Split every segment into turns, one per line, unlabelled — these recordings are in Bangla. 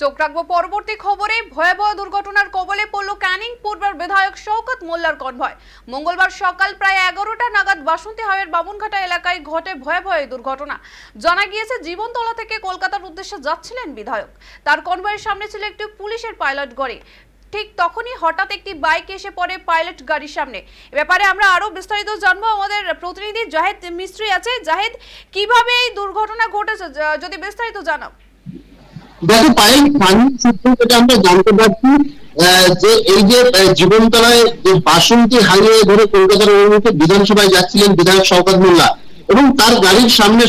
চোখ রাখব পরবর্তী খবরে। ভয়াবহ দুর্ঘটনার কবলে পড়ল ক্যানিং, পূর্বের বিধায়ক শওকত মোল্লার কনভয়। মঙ্গলবার সকাল প্রায় এগারোটা নাগাদ বাসন্তী হাইয়ের বামুনঘাটা এলাকায় ঘটে ভয়াবহ এই দুর্ঘটনা। জানা গিয়েছে, জীবনতলা থেকে কলকাতার উদ্দেশ্যে যাচ্ছিলেন বিধায়ক। তার কনভয়ের সামনে ছিল একটি পুলিশের পাইলট গাড়ি। ঠিক তখনই হঠাৎ একটি বাইক এসে পড়ে পাইলট গাড়ির সামনে। এ ব্যাপারে আমরা আরও বিস্তারিত জানব। আমাদের প্রতিনিধি জাহেদ মিস্ত্রি আছে। জাহেদ, কীভাবে এই দুর্ঘটনা ঘটেছে? যদি বিস্তারিত জানাও।
দেখো, পায়েল স্থানীয় সূত্র থেকে আমরা জানতে পারছি যে এই যে জীবনতলায় যে ধরে কলকাতার বিধানসভায় যাচ্ছিলেন বিধায়ক শওকত মোল্লা এবং তার গাড়ির সামনে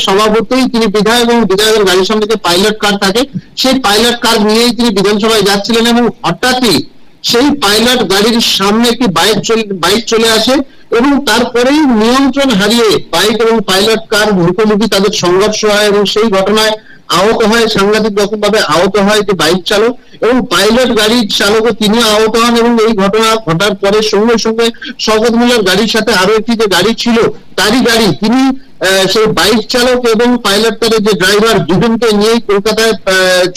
তিনি বিধায়ক এবং বিধায়কের গাড়ির সামনে যে পাইলট কার থাকে, সেই পাইলট কার নিয়েই তিনি বিধানসভায় যাচ্ছিলেন এবং হঠাৎই সেই পাইলট গাড়ির সামনে একটি বাইক চলে বাইক চলে আসে এবং তারপরেই নিয়ন্ত্রণ হারিয়ে বাইক এবং পাইলট কার মুখোমুখি তাদের সংঘর্ষ হয় এবং সেই ঘটনায় আহত হয়, সাংঘাতিক রকম ভাবে আহত হয় যে বাইক চালক এবং পাইলট গাড়ির চালকও তিনি আহত হন এবং এই ঘটনা ঘটার পরে সঙ্গে সঙ্গে শওকত গাড়ির সাথে আরও একটি যে গাড়ি ছিল, তারই গাড়ি তিনি সেই বাইক চালক এবং পাইলট তাদের যে ড্রাইভার দুজনকে নিয়ে কলকাতায়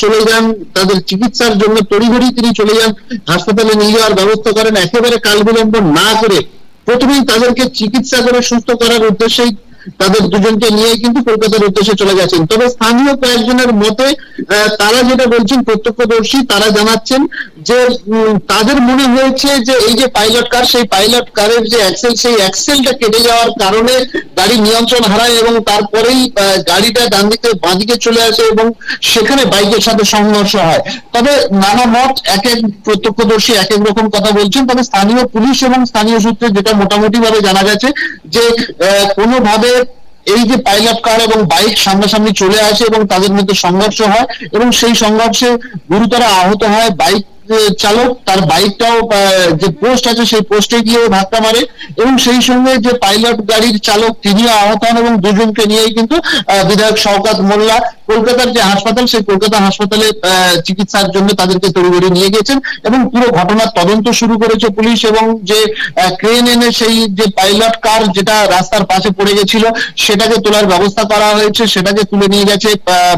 চলে যান। তাদের চিকিৎসার জন্য তড়িঘড়ি তিনি চলে যান, হাসপাতালে নিয়ে যাওয়ার ব্যবস্থা করেন। একেবারে কাল বিলম্ব না করে প্রথমেই তাদেরকে চিকিৎসা করে সুস্থ করার উদ্দেশ্যেই তাদের দুজনকে নিয়ে কিন্তু কলকাতার উদ্দেশ্যে চলে গেছেন। তবে স্থানীয় কয়েকজনের মতে তারা যেটা বলছেন, প্রত্যক্ষদর্শী তারা জানাচ্ছেন যে তাদের মনে হয়েছে যে এই যে পাইলট কার সেই পাইলট কারের যে অ্যাক্সেল সেই অ্যাক্সেলটা কেটে যাওয়ার কারণে গাড়ি নিয়ন্ত্রণ হারায় এবং তারপরেই গাড়িটা ডান দিকে, বাঁ দিকে চলে আসে এবং সেখানে বাইকের সাথে সংঘর্ষ হয়। তবে নানা মত এক এক প্রত্যক্ষদর্শী এক এক রকম কথা বলছেন। তবে স্থানীয় পুলিশ এবং স্থানীয় সূত্রে যেটা মোটামুটি ভাবে জানা গেছে যে কোনোভাবে এই যে পাইলট কার এবং বাইক সামনাসামনি চলে আসে এবং তাদের মধ্যে সংঘর্ষ হয় এবং সেই সংঘর্ষে গুরুতর আহত হয় বাইক চালক, তার বাইকটাও যে পোস্ট আছে, সেই পোস্টে গিয়ে ধাক্কা মারে এবং সেই সঙ্গে যে পাইলট গাড়ির চালক, তিনিও আহত হন এবং দুজনকে নিয়েই কিন্তু বিধায়ক শওকত মোল্লা কলকাতার যে হাসপাতাল, সেই কলকাতা হাসপাতালে চিকিৎসার জন্য তাদেরকে তড়িঘড়ি নিয়ে গেছেন এবং পুরো ঘটনার তদন্ত শুরু করেছে পুলিশ এবং যে ক্রেন এনে সেই যে পাইলট কার যেটা রাস্তার পাশে পড়ে গেছিল, সেটাকে তোলার ব্যবস্থা করা হয়েছে, সেটাকে তুলে নিয়ে গেছে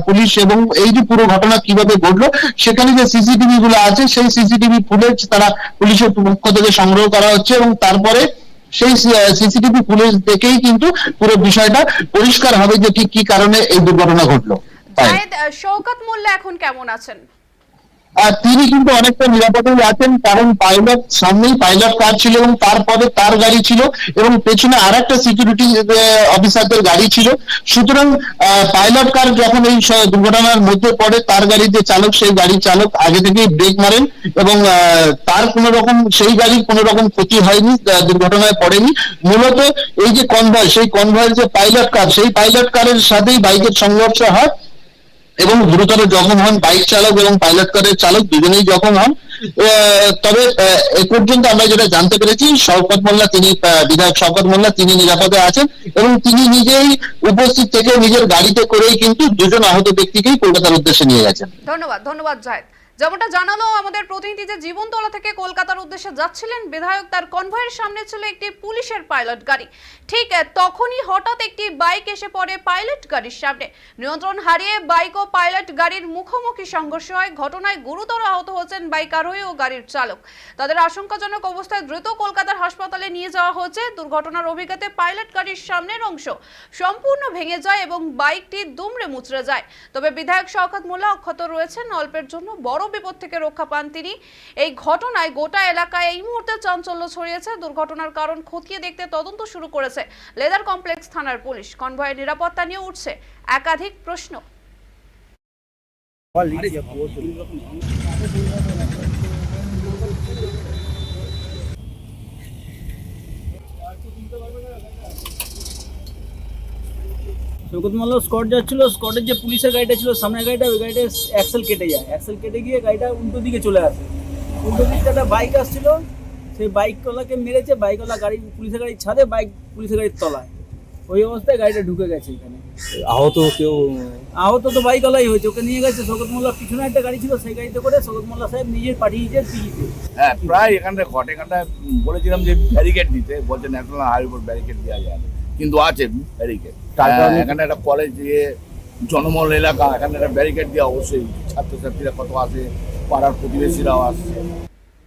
পুলিশ এবং এই যে পুরো ঘটনা কীভাবে ঘটলো, সেখানে যে সিসিটিভি গুলো আছে সেই সিসিটিভি ফুটেজ তারা পুলিশের পক্ষ থেকে সংগ্রহ করা হচ্ছে এবং তারপরে সেই সিসিটিভি ফুটেজ দেখেই কিন্তু পুরো বিষয়টা পরিষ্কার হবে যে কি কারণে এই দুর্ঘটনা ঘটলো।
শওকত মোল্লা এখন কেমন আছেন?
তিনি কিন্তু অনেকটা নিরাপদেই আছেন, কারণ পাইলট সামনেই পাইলট কার ছিল এবং তারপরে তার গাড়ি ছিল এবং পেছনে আর একটা সিকিউরিটি অফিসারদের গাড়ি ছিল। সুতরাং পাইলট কার যখন এই দুর্ঘটনার মধ্যে পড়ে, তার গাড়ির যে চালক, সেই গাড়ির চালক আগে থেকেই ব্রেক মারেন এবং তার কোনো রকম সেই গাড়ির কোনো রকম ক্ষতি হয়নি দুর্ঘটনায় পড়েনি। মূলত এই যে কনভয় সেই কনভয়ের যে পাইলট কার সেই পাইলট কারের সাথেই বাইকের সংঘর্ষ হয়। এবং গুরুতর জখম হন বাইক চালক এবং পাইলট কারের চালক, দুজনেই জখম হন। তবে, এ পর্যন্ত আমরা যেটা জানতে পেরেছি, শওকত মোল্লা তিনি বিধায়ক শওকত মোল্লা তিনি নিরাপদে আছেন এবং তিনি নিজেই উপস্থিত থেকে নিজের গাড়িতে করেই কিন্তু দুজন আহত ব্যক্তিকেই কলকাতার উদ্দেশ্যে নিয়ে গেছেন।
ধন্যবাদ ধন্যবাদ জাহেদ যেমনটা জানালো আমাদের প্রতিনিধি যে জীবনতলা থেকে কলকাতার উদ্দেশ্যে যাচ্ছিলেন বিধায়ক, তার কনভয়ের সামনে ছিল একটি পুলিশের পাইলট গাড়ি। ঠিক তখনই হঠাৎ একটি বাইক এসে পড়ে পাইলট গাড়ির সামনে। নিয়ন্ত্রণ হারিয়ে বাইক ও পাইলট গাড়ির মুখোমুখি সংঘর্ষ হয়। ঘটনায় গুরুতর আহত হয়েছেন বাইক আরোহী ও গাড়ির চালক। তাদের আশঙ্কাজনক অবস্থায় দ্রুত কলকাতার হাসপাতালে নিয়ে যাওয়া হয়েছে। দুর্ঘটনার অভিজ্ঞতায় পাইলট গাড়ির সামনের অংশ সম্পূর্ণ ভেঙে যায় এবং বাইকটি দুমড়ে মুচড়ে যায়। তবে বিধায়ক শওকত মোল্লা অক্ষত রয়েছেন। অল্পের জন্য বড় বিপদ থেকে রক্ষা পান তিনি। এই ঘটনায় গোটা এলাকায় এই মুহূর্তে চাঞ্চল্য ছড়িয়েছে। দুর্ঘটনার কারণ খতিয়ে দেখতে তদন্ত শুরু করেছে লেদার কমপ্লেক্স থানার পুলিশ। কনভয়ের নিরাপত্তা নিয়ে উঠছে একাধিক প্রশ্ন।
মোল্লা স্কট যাচ্ছিল স্কটের যে পুলিশের গাড়িটা ছিল সামনের গাড়িটা ওই গাড়িটা অ্যাক্সেল কেটে যায়। অ্যাক্সেল কেটে গিয়ে গাড়িটা উল্টো দিকে চলে আসে। উল্টো দিকটা একটা বাইক আসছিল সেই বাইকওয়ালাকে মেরেছে বাইকওয়ালা গাড়ি পুলিশের গাড়ির ছাদে বাইক পুলিশের গাড়ির তলায়। ওই অবস্থায় গাড়িটা ঢুকে গেছে এখানে।
আহত কেউ?
আহত তো বাইকওয়ালাই হয়েছে ওকে নিয়ে গেছে শৌকত মোল্লার পিছনে একটা গাড়ি ছিল সেই গাড়িতে করে শৌকত মোল্লা সাহেব নিজে পাঠিয়েছে পিজিতে।
হ্যাঁ প্রায় এখানটা ঘটে এখানটা বলেছিলাম যে ব্যারিকেড দিতে বলছে ন্যাশনাল হাইওয়ে উপর ব্যারিকেড দেওয়া যায়। কিন্তু আছে ব্যারিকেড এখানে একটা কলেজ দিয়ে জনমল এলাকা এখানে একটা ব্যারিকেড দিয়ে অবশ্যই ছাত্রছাত্রীরা কত আসে পাড়ার প্রতিবেশীরাও আসছে।